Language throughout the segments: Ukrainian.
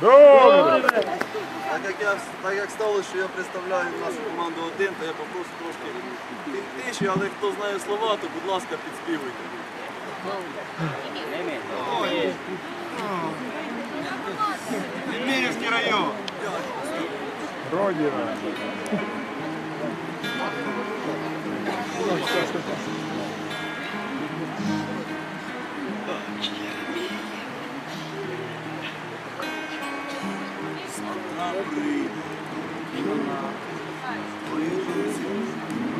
Добре. Так як, я, так як сталося, що я представляю нашу команду один, то я попрошу трошки тиші, але хто знає слова, то будь ласка, підспівуйте. Мірівський район. Родина.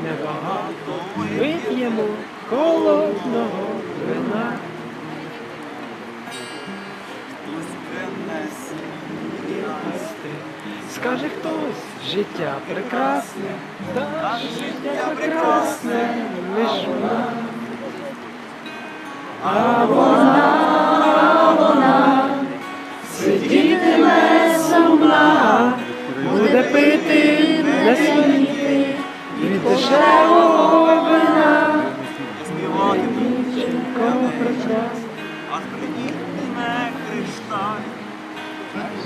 Небагато вип'ємо холодного вина. Скаже хтось, життя прекрасне, та життя прекрасне, лиш вона. А вона, сміти, від дешевого вина. Дівчинко прекрасна. А не кришталь,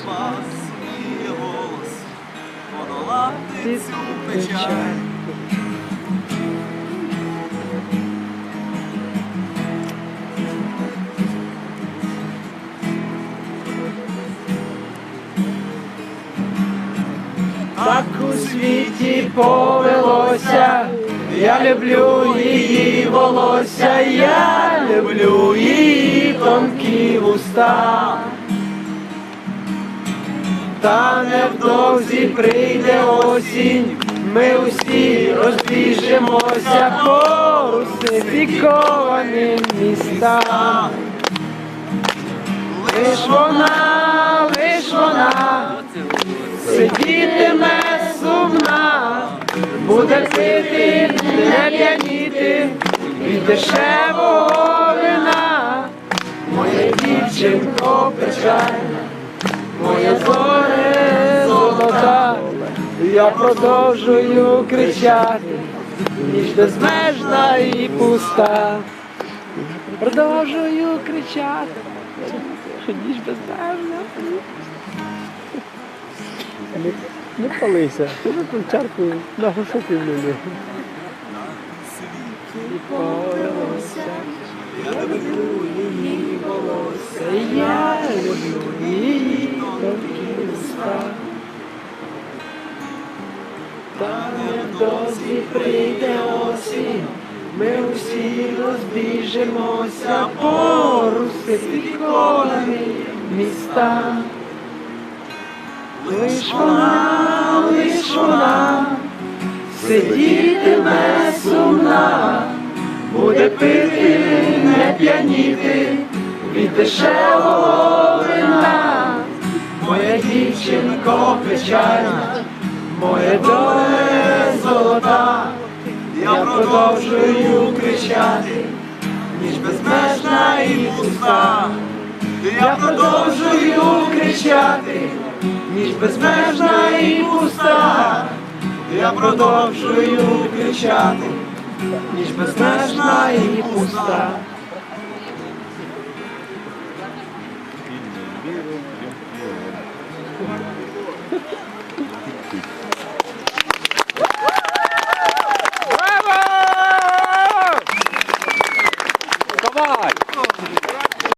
вас сміє голос, подолати цю печаль. Так у світі повелося, я люблю її волосся, я люблю її тонкі вуста. Та невдовзі прийде осінь, ми усі розбіжимося по русифікованим містам. Лиш вона, лиш вона пити, не п'яніти від дешевого вина. Моя дівчинко печальна, моя зоре золота, я продовжую кричати, ніж безмежна і пуста. Продовжую кричати, ніж безмежна. Не, не палися, ту чарку на гушоки влили. Я люблю її волосся, я люблю її тонкі уста. Та прийде осінь, ми усі розбіжимося по русифікованим містам. Лиш вона, лиш вона, сидітиме сумна, буде пити, не п'яніти від дешевого вина. Моя дівчинко печальна, моє доле золота, я продовжую кричати, ніж безмежна і пуста. Я продовжую кричати, ніж безмежна і пуста. Я продовжую кричати, ніж безмежна і пуста. Thank віру.